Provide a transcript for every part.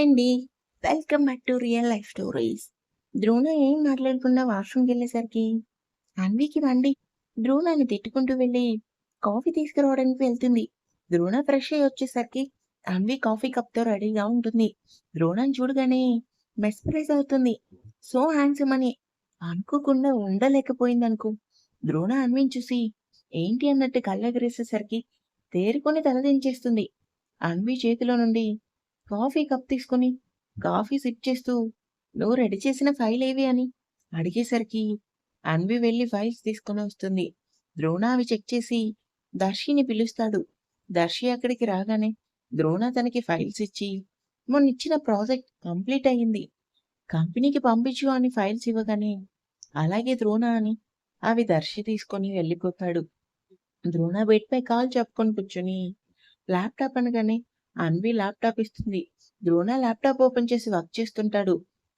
Hi అండి. Welcome back to real life stories. Drona ఏం మాట్లాడకుండా వాష్రూమ్కి వెళ్ళేసరికి అన్వికి రండి ద్రోణాన్ని తిట్టుకుంటూ వెళ్ళి కాఫీ తీసుకురావడానికి వెళ్తుంది. ద్రోణ ఫ్రెష్ అయ్యి వచ్చేసరికి అన్వి కాఫీ కప్తో రెడీగా ఉంటుంది. ద్రోణని చూడగానే మెస్ప్రైజ్ అవుతుంది. సో హ్యాండ్సమ్ అని అనుకోకుండా ఉండలేకపోయింది అనుకో ద్రోణ అన్విని చూసి ఏంటి అన్నట్టు కళ్ళెగరేసేసరికి తేరుకొని తలదించేస్తుంది. అన్వి చేతిలో నుండి కాఫీ కప్ తీసుకొని కాఫీ సిప్ చేస్తూ నువ్వు రెడీ చేసిన ఫైల్ ఏవి? అని అడిగేసరికి అన్వి వెళ్ళి ఫైల్స్ తీసుకొని వస్తుంది. ద్రోణ అవి చెక్ చేసి దర్శిని పిలుస్తాడు. దర్శి అక్కడికి రాగానే ద్రోణ తనకి ఫైల్స్ ఇచ్చి మొన్న ఇచ్చిన ప్రాజెక్ట్ కంప్లీట్ అయ్యింది. కంపెనీకి పంపించు అని ఫైల్స్ ఇవ్వగానే అలాగే ద్రోణ అని అవి దర్శి తీసుకొని వెళ్ళిపోతాడు. ద్రోణ బెడ్పై కాల్ చెప్పుకొని కూర్చుని ల్యాప్టాప్ అనగానే అన్వి ల్యాప్టాప్ ఇస్తుంది. ద్రోణ ల్యాప్టాప్ ఓపెన్ చేసి వర్క్ చేస్తుంటాడు.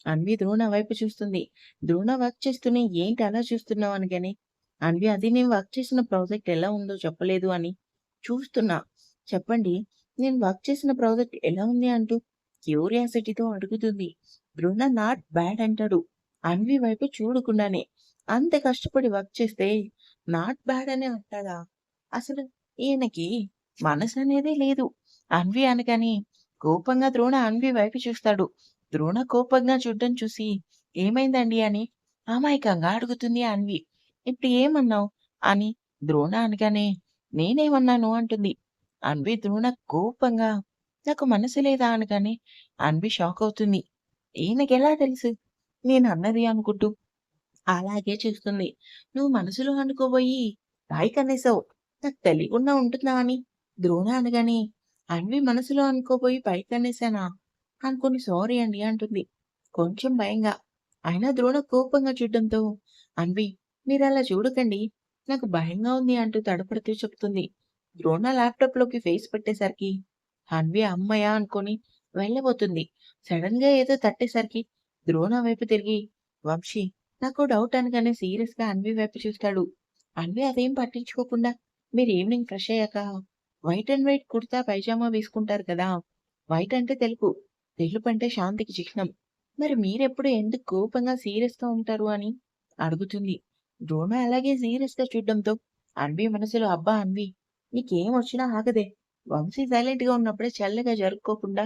అన్వి ద్రోణ వైపు చూస్తుంది. ద్రోణ వర్క్ చేస్తూనే ఏంటి అలా చూస్తున్నావు అనగానే అన్వి అది నేను వర్క్ చేసిన ప్రాజెక్ట్ ఎలా ఉందో చెప్పలేదు అని చూస్తున్నా. చెప్పండి నేను వర్క్ చేసిన ప్రాజెక్ట్ ఎలా ఉంది అంటూ క్యూరియాసిటీతో అడుగుతుంది. ద్రోణ నాట్ బ్యాడ్ అంటాడు. అన్వి వైపు చూడకుండానే అంత కష్టపడి వర్క్ చేస్తే నాట్ బ్యాడ్ అనే అంటాడా? అసలు ఈయనకి మనసు అనేది లేదు. అన్వి అనగాని కోపంగా ద్రోణ అన్వి వైపు చూస్తాడు. ద్రోణ కోపంగా చూడడం చూసి ఏమైందండి అని అమాయకంగా అడుగుతుంది అన్వి. ఇప్పుడు ఏమన్నావు? అని ద్రోణ అనగానే నేనేమన్నాను అంటుంది. అన్వి ద్రోణ కోపంగా నాకు మనసు లేదా అనగానే అన్వి షాక్ అవుతుంది. ఈయనకెలా తెలుసు? నేను అన్నది అనుకుంటూ అలాగే చూస్తుంది. నువ్వు మనసులో అనుకోబోయి రాయి కనేసావు నాకు తెలియకుండా ఉంటుందా అని ద్రోణ అనగానే అన్వి మనసులో అనుకోబోయి పైకి అనేసానా అనుకుని సారీ అండి అంటుంది. కొంచెం భయంగా. అయినా ద్రోణ కోపంగా చూడడంతో అన్వి మీరు అలా చూడకండి. నాకు భయంగా ఉంది అంటూ తడపడుతూ చెప్తుంది. ద్రోణ ల్యాప్టాప్లోకి ఫేస్ పెట్టేసరికి అన్వి అమ్మయ్య అనుకొని వెళ్ళబోతుంది. సడన్గా ఏదో తట్టేసరికి ద్రోణ వైపు తిరిగి వంశీ నాకు డౌట్ అనగానే సీరియస్గా అన్వి వైపు చూస్తాడు. అన్వి అదేం పట్టించుకోకుండా మీరు ఈవినింగ్ ఫ్రెష్ అయ్యాక white and white kurta pyjama వేసుకుంటారు కదా. వైట్ అంటే తెలుపు తెలుపు అంటే శాంతికి చిహ్నం. మరి మీరెప్పుడు ఎందుకు కోపంగా సీరియస్గా ఉంటారు అని అడుగుతుంది. ద్రోణ అలాగే సీరియస్గా చూడడంతో అన్వి మనసులో అబ్బా అన్వి నీకేం వచ్చినా ఆగదే. వంశీ సైలెంట్గా ఉన్నప్పుడే చల్లగా జరుపుకోకుండా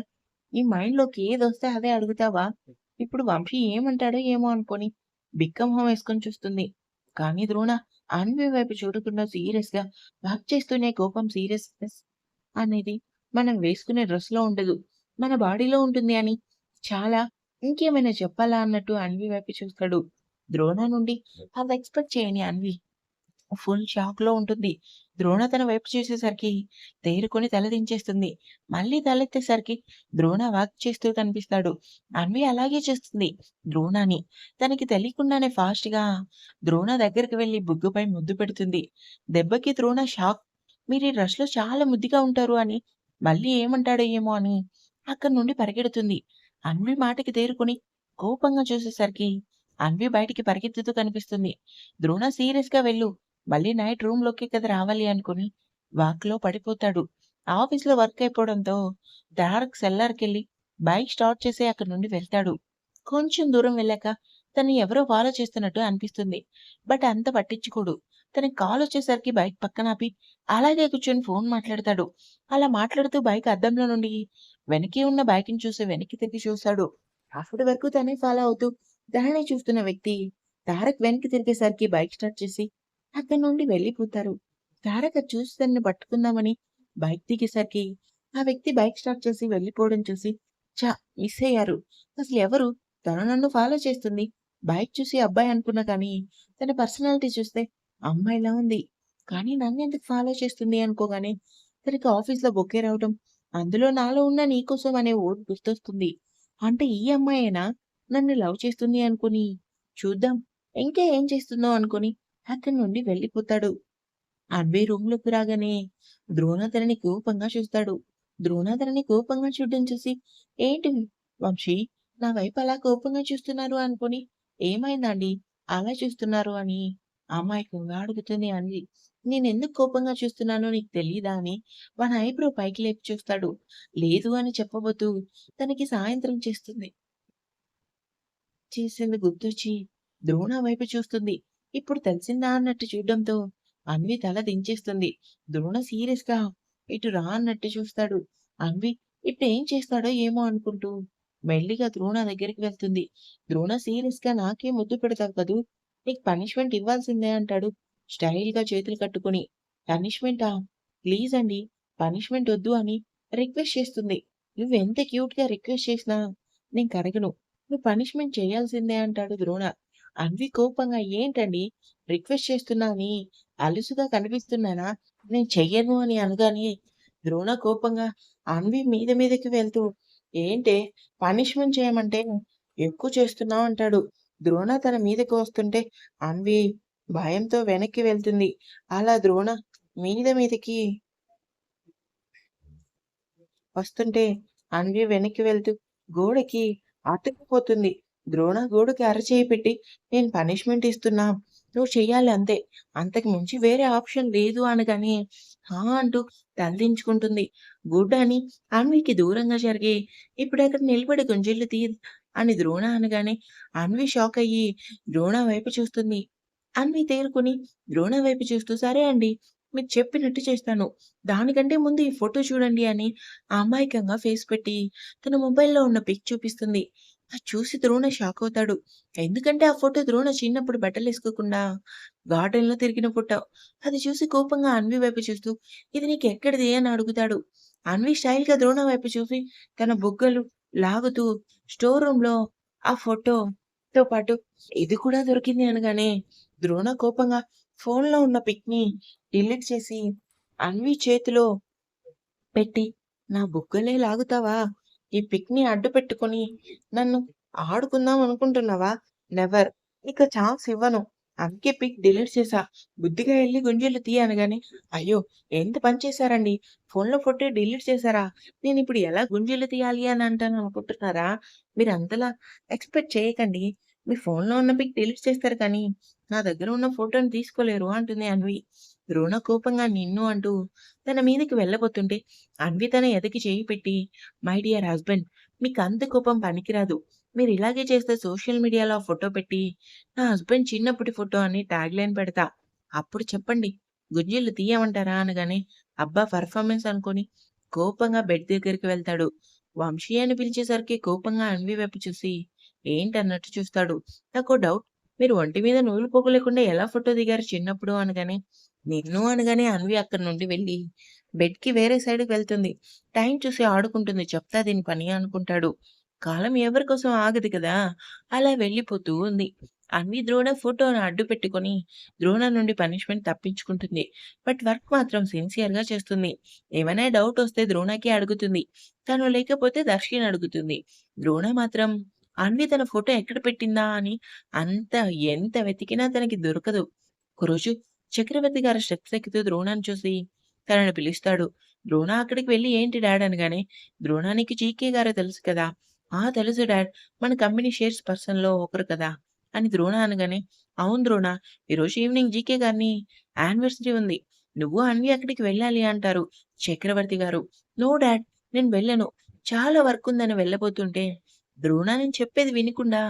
ఈ మైండ్లోకి ఏది వస్తే అదే అడుగుతావా? ఇప్పుడు వంశీ ఏమంటాడో ఏమో అనుకొని బిక్కమొహం వేసుకొని చూస్తుంది. కానీ ద్రోణ అన్వి వైపు చూడకుండా సీరియస్గా వర్క్ చేస్తూనే కోపం సీరియస్నెస్ అనేది మనం వేసుకునే డ్రెస్లో ఉండదు. మన బాడీలో ఉంటుంది అని చాలా ఇంకేమైనా చెప్పాలా అన్నట్టు అన్వి వైపు చూస్తాడు. ద్రోణ నుండి అది ఎక్స్పెక్ట్ చేయని అన్వి. ఫుల్ షాక్లో ఉంటుంది. ద్రోణ తన వైపు చూసేసరికి తేరుకొని తలదించేస్తుంది మళ్ళీ తలెత్తేసరికి ద్రోణ వాక్ చేస్తూ కనిపిస్తాడు. అన్వి అలాగే చేస్తుంది. ద్రోణాని తనకి తెలియకుండానే ఫాస్ట్గా ద్రోణ దగ్గరికి వెళ్ళి బుగ్గుపై ముద్దు పెడుతుంది. దెబ్బకి ద్రోణ షాక్. మీరు ఈ రష్లో చాలా ముద్దుగా ఉంటారు అని మళ్ళీ ఏమంటాడో ఏమో అని అక్కడి నుండి పరిగెడుతుంది. అన్వి మాటకి తేరుకొని కోపంగా చూసేసరికి అన్వి బయటికి పరిగెత్తుతూ కనిపిస్తుంది. ద్రోణ సీరియస్గా వెళ్ళు. మళ్ళీ నైట్ రూమ్లోకి కదా రావాలి అనుకుని వాక్లో పడిపోతాడు. ఆఫీస్లో వర్క్ అయిపోవడంతో డైరెక్ట్ సెల్లార్కెళ్ళి బైక్ స్టార్ట్ చేసి అక్కడి నుండి వెళ్తాడు. కొంచెం దూరం వెళ్ళాక తను ఎవరో ఫాలో చేస్తున్నట్టు అనిపిస్తుంది. బట్ అంత పట్టించుకోడు. తన కాల్ వచ్చేసరికి బైక్ పక్కన ఆపి అలాగే కూర్చొని ఫోన్ మాట్లాడతాడు. అలా మాట్లాడుతూ బైక్ అద్దంలో నుండి వెనక్కి ఉన్న బైక్ని చూసి వెనక్కి తిరిగి చూస్తాడు. అప్పటి వరకు తనే ఫాలో అవుతూ దాన్ని చూస్తున్న వ్యక్తి తారక్ వెనక్కి తిరిగేసరికి బైక్ స్టార్ట్ చేసి అక్కడి నుండి వెళ్ళిపోతారు. తారక చూసి తనని పట్టుకుందామని బైక్ దిగేసరికి ఆ వ్యక్తి బైక్ స్టార్ట్ చేసి వెళ్ళిపోవడం చూసి చా మిస్ అయ్యారు. అసలు ఎవరు? తను నన్ను ఫాలో చేస్తుంది. బైక్ చూసి అబ్బాయి అనుకున్నా కానీ తన పర్సనాలిటీ చూస్తే అమ్మాయిలా ఉంది. కానీ నన్ను ఎందుకు ఫాలో చేస్తుంది అనుకోగానే తనకి ఆఫీస్లో బొకే రావడం అందులో నాలో ఉన్న నీకోసం అనే ఓట్ గుర్తొస్తుంది. అంటే ఈ అమ్మాయేనా? నన్ను లవ్ చేస్తుంది అనుకుని చూద్దాం. ఇంకా ఏం చేస్తుందో అనుకుని అక్కడి నుండి వెళ్ళిపోతాడు అన్వే రూమ్లోకి రాగానే ద్రోణాధరని కోపంగా చూస్తాడు ద్రోణాధరని కోపంగా చూడడం చూసి ఏంటి వంశీ నా వైపు అలా కోపంగా చూస్తున్నారు అనుకుని ఏమైందండి అలా చూస్తున్నారు అని అమాయకంగా అడుగుతుంది అంది నేనెందుకు కోపంగా చూస్తున్నానో నీకు తెలీదా అని మన ఐబ్రో పైకి లేపి చూస్తాడు. లేదు అని చెప్పబోతూ తనకి సాయంత్రం చేస్తుంది. చేసింది గుర్తొచ్చి ద్రోణ వైపు చూస్తుంది. ఇప్పుడు తెలిసిందా అన్నట్టు చూడడంతో అన్వి తల దించేస్తుంది. ద్రోణ సీరియస్‌గా ఇటు రా అన్నట్టు చూస్తాడు. అన్వి ఇప్పుడు ఏం చేస్తాడో ఏమో అనుకుంటూ మెల్లిగా ద్రోణ దగ్గరికి వెళ్తుంది. ద్రోణ సీరియస్‌గా నాకే ముద్దు పెడతావు కదూ! నీకు పనిష్మెంట్ ఇవ్వాల్సిందే అంటాడు స్టైల్గా చేతులు కట్టుకొని. పనిష్మెంటా? ప్లీజ్ అండి పనిష్మెంట్ వద్దు అని రిక్వెస్ట్ చేస్తుంది. నువ్వెంత క్యూట్‌గా రిక్వెస్ట్ చేసినా నేను కరగను. నువ్వు పనిష్మెంట్ చేయాల్సిందే అంటాడు ద్రోణ. అన్వి కోపంగా ఏంటండి రిక్వెస్ట్ చేస్తున్నా అని అలుసుగా కనిపిస్తున్నానా? నేను చెయ్యను అని అనగానే ద్రోణ కోపంగా అన్వి మీద మీదకి వెళ్తూ ఏంటే పనిష్మెంట్ చేయమంటే ఎక్కువ చేస్తున్నావు అంటాడు. ద్రోణ తన మీదకి వస్తుంటే అన్వి భయంతో వెనక్కి వెళ్తుంది. అలా ద్రోణ మీద మీదకి వస్తుంటే అన్వి వెనక్కి వెళ్తూ గోడకి అతుక్కుపోతుంది. ద్రోణ గోడుకి అరచేయి పెట్టి నేను పనిష్మెంట్ ఇస్తున్నా. నువ్వు చెయ్యాలి అంతే. అంతకు మించి వేరే ఆప్షన్ లేదు అనగానే హా! అంటూ తలదించుకుంటుంది. గుడ్ అని అన్వికి దూరంగా జరిగి ఇప్పుడక్కడ నిలబడి గుంజిళ్ళు తీ అని ద్రోణ అనగానే అన్వి షాక్ అయ్యి ద్రోణ వైపు చూస్తుంది. అన్వి తేరుకొని ద్రోణ వైపు చూస్తూ సరే అండి. మీరు చెప్పినట్టు చేస్తాను. దానికంటే ముందు ఈ ఫోటో చూడండి అని అమాయకంగా ఫేస్ పెట్టి తన మొబైల్‌లో ఉన్న పిక్ చూపిస్తుంది. అది చూసి ద్రోణ షాక్ అవుతాడు. ఎందుకంటే ఆ ఫోటో ద్రోణ చిన్నప్పుడు బట్టలేసుకోకుండా గార్డెన్‌లో తిరిగిన ఫోటో. అది చూసి కోపంగా అన్వి వైపు చూస్తూ ఇది నీకెక్కడిది అని అడుగుతాడు. అన్వి స్టైల్‌గా ద్రోణ వైపు చూసి తన బుగ్గలు లాగుతూ స్టోర్ రూమ్‌లో ఆ ఫోటోతో పాటు ఇది కూడా దొరికింది అనగానే ద్రోణ కోపంగా ఫోన్‌లో ఉన్న పిక్‌ని డిలీట్ చేసి అన్వి చేతిలో పెట్టి నా బుగ్గలే లాగుతావా? ఈ పిక్‌ని అడ్డు పెట్టుకొని నన్ను ఆడుకుందాం అనుకుంటున్నావా? నెవర్. ఇక ఛాన్స్ ఇవ్వను. అందుకే పిక్ డిలీట్ చేసా బుద్ధిగా వెళ్ళి గుంజీలు తీ అనగానే అయ్యో! ఎంత పని చేశారండి. ఫోన్‌లో ఫోటో డిలీట్ చేశారా? నేనిప్పుడు ఎలా గుంజీలు తీయాలి అని అంటాను అనుకుంటున్నారా? మీరు అంతలా ఎక్స్‌పెక్ట్ చేయకండి. మీ ఫోన్‌లో ఉన్న పిక్ డిలీట్ చేస్తారు కానీ నా దగ్గర ఉన్న ఫోటోని తీసుకోలేరు అంటుంది అన్వి. ద్రోణ కోపంగా నిన్ను అంటూ తన మీదకి వెళ్ళబోతుంటే అన్వి తన ఎదకి చేయి పెట్టి మై డియర్ హస్బెండ్ మీకు అంత కోపం పనికిరాదు. మీరు ఇలాగే చేస్తే సోషల్ మీడియాలో ఆ ఫోటో పెట్టి నా హస్బెండ్ చిన్నప్పటి ఫోటో అని ట్యాగ్ లైన్ పెడతా. అప్పుడు చెప్పండి గుంజీలు తీయమంటారా అనగానే అబ్బా! పర్ఫార్మెన్స్ అనుకుని కోపంగా బెడ్ దగ్గరికి వెళ్తాడు. వంశీ అని పిలిచేసరికి కోపంగా అన్వి వైపు చూసి ఏంటన్నట్టు చూస్తాడు. నాకు డౌట్ మీరు ఒంటి మీద నూలు పోగు లేకుండా ఎలా ఫోటో దిగారు చిన్నప్పుడు అనగానే నిన్ను అనగానే అన్వి అక్కడి నుండి వెళ్ళి బెడ్‌కి వేరే సైడ్‌కి వెళ్తుంది. టైం చూసి ఆడుకుంటుంది. చెప్తా దీని పని అనుకుంటాడు. కాలం ఎవరి కోసం ఆగదు కదా! అలా వెళ్ళిపోతూ ఉంది. అన్వి ద్రోణ ఫోటోను అడ్డు పెట్టుకొని ద్రోణ నుండి పనిష్మెంట్ తప్పించుకుంటుంది. బట్ వర్క్ మాత్రం సిన్సియర్‌గా చేస్తుంది. ఏమైనా డౌట్ వస్తే ద్రోణకి అడుగుతుంది. తను లేకపోతే దర్శిని అడుగుతుంది. ద్రోణ మాత్రం అన్వి తన ఫోటో ఎక్కడ పెట్టిందా అని అంత ఎంత వెతికినా తనకి దొరకదు. ఒకరోజు చక్రవర్తి గారు స్టెప్స్ ఎక్కుతూ ద్రోణాన్ని చూసి తనని పిలుస్తాడు. ద్రోణ అక్కడికి వెళ్ళి ఏంటి డాడ్ అనగానే ద్రోణానికి జీకే గారు తెలుసు కదా! ఆ! తెలుసు డాడ్. మన కంపెనీ షేర్స్ పర్సన్‌లో ఒకరు కదా! అని ద్రోణ అనగానే అవును ద్రోణ ఈరోజు ఈవినింగ్ జీకే గారిని యానివర్సరీ ఉంది. నువ్వు అన్వి అక్కడికి వెళ్ళాలి అంటారు చక్రవర్తి గారు. నో డాడ్ నేను వెళ్ళను. చాలా వర్క్ ఉందని వెళ్ళబోతుంటే ద్రోణ నేను చెప్పేది వినకుండా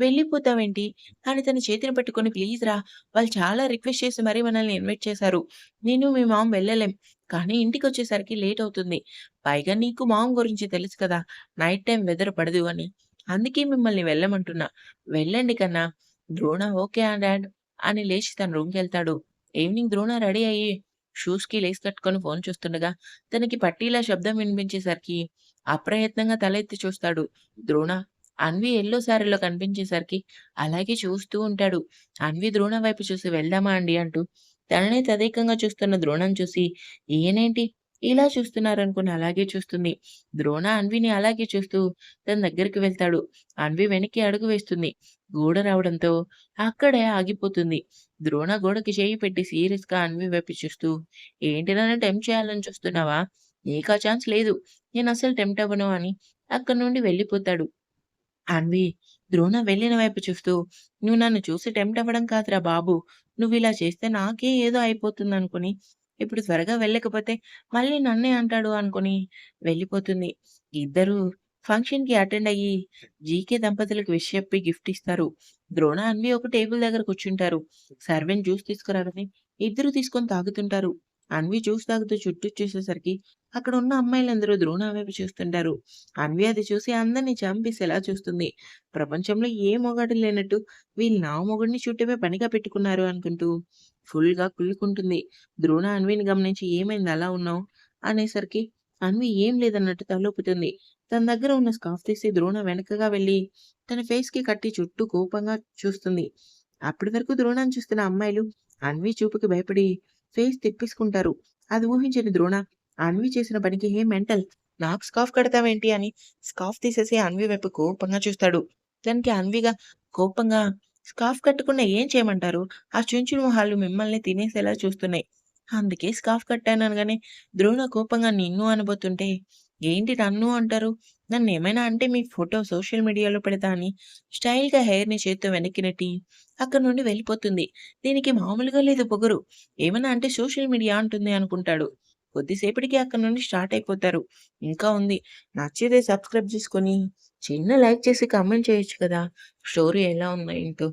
వెళ్ళిపోతావేంటి? అని తన చేతిని పట్టుకొని ప్లీజ్ రా! వాళ్ళు చాలా రిక్వెస్ట్ చేసి మరీ మనల్ని ఇన్వైట్ చేశారు. నేను మీ మామ్ వెళ్ళలేం. కానీ ఇంటికి వచ్చేసరికి లేట్ అవుతుంది. పైగా నీకు మామ్ గురించి తెలుసు కదా! నైట్ టైం వెదర్ పడదు అని. అందుకే మిమ్మల్ని వెళ్ళమంటున్నా. వెళ్ళండి కన్నా. ద్రోణ ఓకే ఆ డాడ్ అని లేచి తన రూమ్‌కెళ్తాడు. ఈవినింగ్ ద్రోణ రెడీ అయ్యి షూస్‌కి లేస్ కట్టుకొని ఫోన్ చూస్తుండగా తనకి పట్టీలా శబ్దం వినిపించేసరికి అప్రయత్నంగా తల ఎత్తి చూస్తాడు. ద్రోణ అన్వి ఎల్లో శారీలో కనిపించేసరికి అలాగే చూస్తూ ఉంటాడు. అన్వి ద్రోణ వైపు చూసి వెళ్దామా అండి అంటూ తననే తదేకంగా చూస్తున్న ద్రోణం చూసి ఈయనేంటి ఇలా చూస్తున్నారనుకుని అలాగే చూస్తుంది. ద్రోణ అన్విని అలాగే చూస్తూ తన దగ్గరికి వెళ్తాడు. అన్వి వెనక్కి అడుగు వేస్తుంది. గోడ రావడంతో అక్కడే ఆగిపోతుంది. ద్రోణ గోడకి చేయి పెట్టి సీరియస్గా అన్వి వైపు చూస్తూ ఏంటి నన్ను టెంప్ట్ చేయాలని చూస్తున్నావా? నీకా ఛాన్స్ లేదు. నేను అసలు టెంప్ట్ అవ్వను అని అక్కడి నుండి వెళ్ళిపోతాడు. అన్వి ద్రోణ వెళ్ళిన వైపు చూస్తూ నువ్వు నన్ను చూసి టెంప్ట్ అవ్వడం కాదురా బాబు. నువ్వు ఇలా చేస్తే నాకే ఏదో అయిపోతుంది అనుకుని ఇప్పుడు త్వరగా వెళ్ళకపోతే మళ్ళీ నన్నే అంటాడు అనుకుని వెళ్ళిపోతుంది. ఇద్దరు ఫంక్షన్కి అటెండ్ అయ్యి జీకే దంపతులకు విష్ చెప్పి గిఫ్ట్ ఇస్తారు. ద్రోణ అన్వి ఒక టేబుల్ దగ్గర కూర్చుంటారు. సర్వెంట్ జ్యూస్ తీసుకురారని ఇద్దరు తీసుకొని తాగుతుంటారు. అన్వి చూసి తాగుతూ చుట్టూ చూసేసరికి అక్కడ ఉన్న అమ్మాయిలందరూ ద్రోణ వైపు చూస్తుంటారు. అన్వి అది చూసి అందరినీ చంపేసేలా చూస్తుంది? ప్రపంచంలో ఏ మొగాడు లేనట్టు వీళ్ళు నా మొగుడిని చుట్టమే పనిగా పెట్టుకున్నారు అనుకుంటూ ఫుల్గా కుళ్ళుకుంటుంది. ద్రోణ అన్విని గమనించి ఏమైంది అలా ఉన్నావు? అనేసరికి అన్వి ఏం లేదన్నట్టు తలొప్పుతుంది తన దగ్గర ఉన్న స్కార్ఫ్ తీసి ద్రోణ వెనకగా వెళ్ళి తన ఫేస్కి కట్టి చుట్టూ కోపంగా చూస్తుంది. అప్పటి వరకు ద్రోణాన్ని చూస్తున్న అమ్మాయిలు అన్వి చూపుకి భయపడి ఫేస్ తిప్పేసుకుంటారు. అది ఊహించని ద్రోణ. అన్వి చేసిన పనికి హే మెంటల్ నాకు స్కాఫ్ కడతావేంటి? అని స్కాఫ్ తీసేసి అన్వి వైపు కోపంగా చూస్తాడు. దానికి అన్విగా కోపంగా స్కాఫ్ కట్టకుండా ఏం చేయమంటారు? ఆ చుంచుడు మొహాలు మిమ్మల్ని తినేసేలా చూస్తున్నాయి. అందుకే స్కాఫ్ కట్టాను అనగానే ద్రోణ కోపంగా నిన్ను అనబోతుంటే ఏంటి నన్ను అంటారు? నన్ను ఏమైనా అంటే మీ ఫోటో సోషల్ మీడియాలో పెడతా అని స్టైల్గా హెయిర్ని చేత్తో వెనక్కి నెట్టి అక్కడ నుండి వెళ్ళిపోతుంది. దీనికి మామూలుగా లేదు పొగరు. ఏమైనా అంటే సోషల్ మీడియా అంటుంది అనుకుంటాడు. కొద్దిసేపటికి అక్కడ నుండి స్టార్ట్ అయిపోతారు. ఇంకా ఉంది. నచ్చితే సబ్స్క్రైబ్ చేసుకొని చిన్న లైక్ చేసి కామెంట్ చేయొచ్చు కదా. స్టోరీ ఎలా ఉందో ఏంటో.